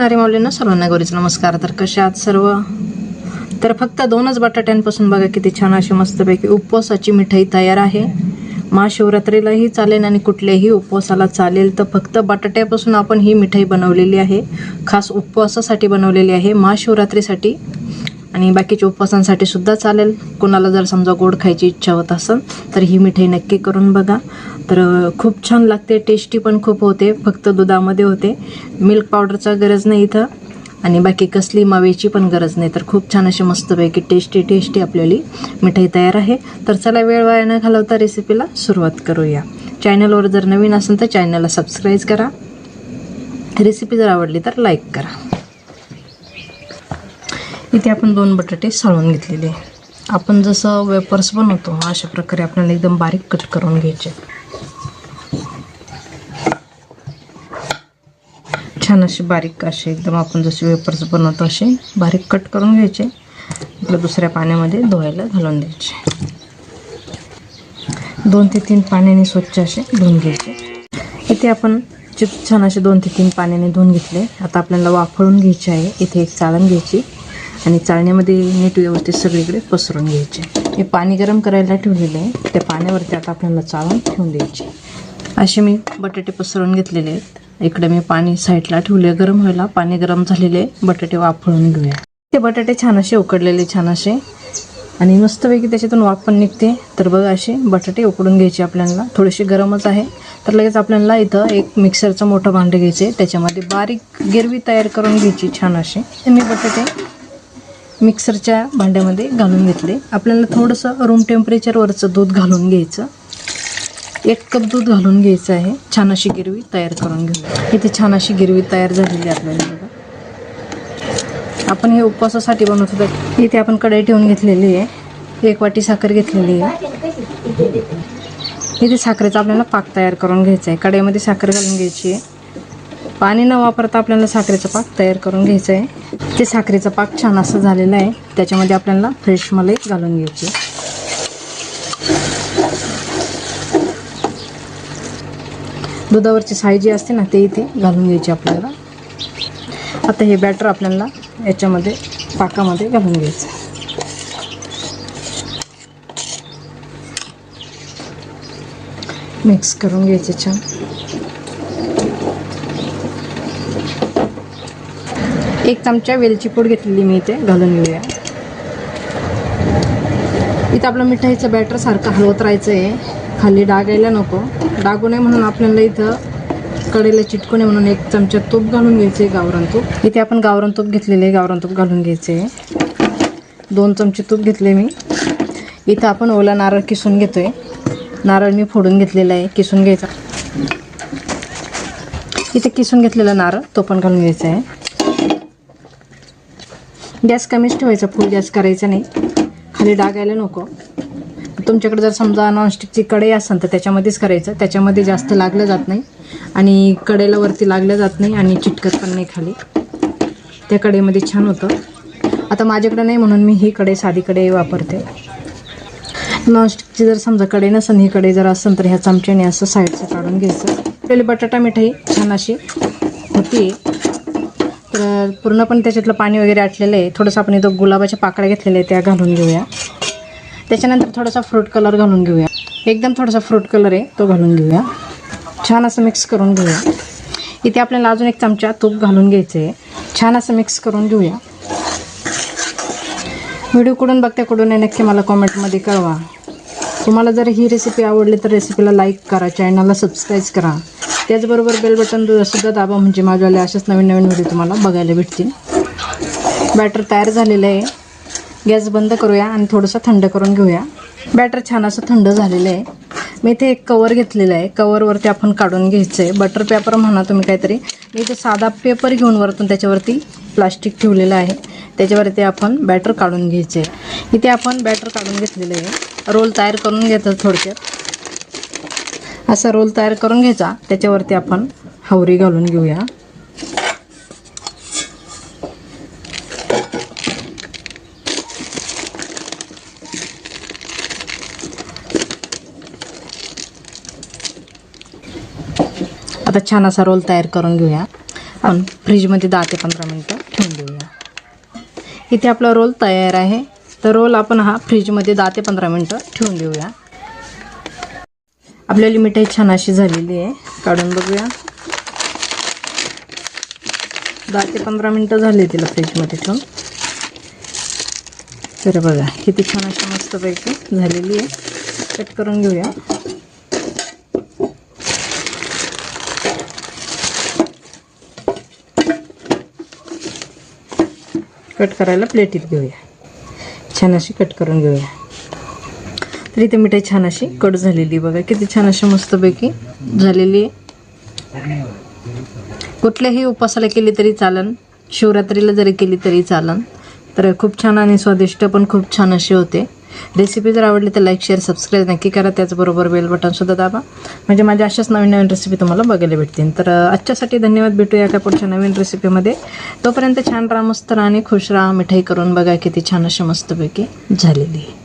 अरे माऊलींना सर्वांना गोरीच नमस्कार. तर कशा आहात सर्व? तर फक्त दोनच बटाट्यांपासून बघा किती छान अशी मस्तपैकी उपवासाची मिठाई तयार आहे. महाशिवरात्रीलाही चालेल आणि कुठल्याही उपवासाला चालेल तर फक्त बटाट्यापासून आपण ही मिठाई बनवलेली आहे. खास उपवासासाठी बनवलेली आहे. महाशिवरात्रीसाठी आणि बाकीच्या उपवासांसाठी सुद्धा चालेल. कोणाला जर समजा गोड खायची इच्छा होत असेल तर ही मिठाई नक्की करून बघा. तर खूप छान लागते टेस्टी पण खूप होते फक्त दुधामध्ये होते. मिल्क पावडरचा गरज नाही इथं. आणि बाकी कसली मावेची पण गरज नाही. तर खूप छान अशी मस्तपैकी टेस्टी टेस्टी आपल्याली मिठाई तयार आहे. तर चला वेळ वाया न घालवता रेसिपीला सुरुवात करूया. चॅनलवर जर नवीन असेल तर चॅनलला सबस्क्राईब करा. रेसिपी जर आवडली तर लाईक करा. इथे आपण दोन बटाटे साळून घेतलेले आपण जसं वेपर्स बनवतो अशा प्रकारे आपल्याला एकदम बारीक कट करून घ्यायचे छान असे बारीक असे एकदम आपण जसे वेपर्स बनवतो असे बारीक कट करून घ्यायचे आपल्या दुसऱ्या पाण्यामध्ये धुवायला घालून द्यायचे दोन ते तीन पाण्याने स्वच्छ असे धुवून घ्यायचे इथे आपण चिप छान असे दोन ते तीन पाण्याने धुवून घेतले आता आपल्याला वाफळून घ्यायचे आहे. इथे एक चाळण घ्यायची. आणि चाळण्यामध्ये नीट व्यवस्थित सगळीकडे पसरून घ्यायचे. हे पाणी गरम करायला ठेवलेलं आहे. त्या पाण्यावरती आता आपल्याला चाळून ठेवून द्यायची. असे मी बटाटे पसरून घेतलेले आहेत. इकडे मी पाणी साईडला ठेवले गरम व्हायला पाणी गरम झालेले बटाटे वाफळून घेऊया. ते बटाटे छान असे उकडलेले छान असे. आणि मस्तपैकी त्याच्यातून वाफ पण निघते. तर बघा असे बटाटे उकडून घ्यायचे आपल्याला. थोडेसे गरमच आहे. तर लगेच आपल्याला इथं एक मिक्सरचं मोठं भांडं घ्यायचे त्याच्यामध्ये बारीक गिरवी तयार करून घ्यायची छान असे मी बटाटे मिक्सरच्या भांड्यामध्ये घालून घेतले. आपल्याला थोडंसं रूम टेम्परेचरवरचं दूध घालून घ्यायचं. एक कप दूध घालून घ्यायचं आहे. छान अशी गिरवी तयार करून घेऊ इथे छान अशी गिरवी तयार झालेली आहे आपल्याला बघा. आपण हे उपवासासाठी बनवत होतो इथे आपण कढई ठेवून घेतलेली आहे. एक वाटी साखर घेतलेली आहे. इथे साखरेचा आपल्याला पाक तयार करून घ्यायचा आहे. कढईमध्ये साखर घालून घ्यायची आहे. पाणी न वापरता आपल्याला साखरेचा पाक तयार करून घ्यायचा आहे. ते साखरेचा पाक छान असं झालेला आहे. त्याच्यामध्ये आपल्याला फ्रेश मलाई घालून घ्यायची. दुधावरची साई जी असते ना ते इथे घालून घ्यायची आपल्याला. आता हे बॅटर आपल्याला याच्यामध्ये पाकामध्ये घालून घ्यायचं मिक्स करून घ्यायचे छान. एक चमचा वेलची पूड घेतलेली मी इथे घालून घेऊया इथं आपलं मिठाईचं बॅटर सारखं हलवत राहायचं आहे खाली डाग यायला नको. डागू नये म्हणून आपल्याला इथं कडेला चिटकू नये म्हणून एक चमचा तूप घालून घ्यायचे गावरान तूप. इथे आपण गावरान तूप घेतलेलं आहे गावरान तूप घालून घ्यायचं आहे दोन चमचे तूप घेतले मी. इथं आपण ओला नारळ किसून घेतोय. नारळ मी फोडून घेतलेला आहे किसून घ्यायचा. इथे किसून घेतलेला नारळ तो पण घालून घ्यायचा आहे. गॅस कमीच ठेवायचा फुल गॅस करायचा नाही. खाली डागायला नको. तुमच्याकडे जर समजा नॉनस्टिकची कढई असेल तर त्याच्यामध्येच करायचं. त्याच्यामध्ये जास्त लागलं जात नाही. आणि कडेला वरती लागलं जात नाही आणि चिटकत पण नाही खाली. त्या कढईमध्ये छान होतं. आता माझ्याकडे नाही म्हणून मी ही कढई साधी कडे वापरते. नॉनस्टिकची जर समजा कढई नसेल ही कढई जर असेल तर ह्या चमच्याने असं साईडचं काढून घ्यायचं. पहिले बटाटा मिठाई छान अशी होती तर पूर्णपणे त्याच्यातलं पाणी वगैरे आटलेलं आहे. थोडंसं आपण इथं गुलाबाच्या पाकळ्या घेतलेल्या आहे त्या घालून घेऊया. त्याच्यानंतर थोडासा फ्रूट कलर घालून घेऊया. एकदम थोडासा फ्रूट कलर आहे तो घालून घेऊया. छान असं मिक्स करून घेऊया. इथे आपल्याला अजून एक चमचा तूप घालून घ्यायचं आहे छान असं मिक्स करून घेऊया. व्हिडिओ कुठून बघते कुठून आहे नक्की मला कॉमेंटमध्ये कळवा. तुम्हाला जर ही रेसिपी आवडली तर रेसिपीला लाईक करा चॅनलला सबस्क्राईब करा. त्याचबरोबर बेल बटन सुद्धा दाबा म्हणजे माझ्यावाले असेच नवीन नवीन व्हिडिओ तुम्हाला बघायला भेटतील. बॅटर तयार झालेलं आहे. गॅस बंद करूया आणि थोडंसं थंड करून घेऊया. बॅटर छान असं थंड झालेलं आहे. मी इथे एक कवर घेतलेलं आहे. कवरवरती आपण काढून घ्यायचं आहे बटर पेपर म्हणा तुम्ही काहीतरी. मी इथे साधा पेपर घेऊन वरतून त्याच्यावरती प्लास्टिक ठेवलेलं आहे. त्याच्यावरती आपण बॅटर काढून घ्यायचे आहे इथे आपण बॅटर काढून घेतलेलं आहे. रोल तयार करून घेतात थोडक्यात. असा रोल तयार करून घ्यायचा. त्याच्यावरती आपण हवरी घालून घेऊया. आता छान असा रोल तयार करून घेऊया. आपण फ्रीजमध्ये दहा ते पंधरा मिनटं ठेवून देऊया. इथे आपला रोल तयार आहे. तर रोल आपण हा फ्रीजमध्ये दहा ते पंधरा मिनटं ठेवून देऊया. आपल्याली मिठाई छान अशी झालेली आहे. काढून बघूया. दहा ते पंधरा मिनटं झाली तिला फ्रीजमध्ये ठेवून. तर बघा किती छान अशी मस्तपैकी झालेली आहे. कट करून घेऊया. कट करायला प्लेटीत घेऊया. छान अशी कट करून घेऊया. तर इथे मिठाई छान अशी कट झालेली बघा. किती छान अशी मस्तपैकी झालेली आहे. कुठल्याही उपासाला केली तरी चालन. शिवरात्रीला जरी केली तरी चालन. तर खूप छान आणि स्वादिष्ट पण खूप छान अशी होते. रेसिपी जर आवडली तर लाईक शेअर सबस्क्राईब नक्की करा. त्याचबरोबर बेल बटनसुद्धा दाबा. म्हणजे माझ्या अशाच नवीन नवीन रेसिपी तुम्हाला बघायला भेटतील. तर आजच्यासाठी धन्यवाद. भेटूया एका पुढच्या नवीन रेसिपीमध्ये तोपर्यंत छान राहा मस्त राहा आणि खुश राहा. मिठाई करून बघा किती छान अशी मस्तपैकी झालेली आहे.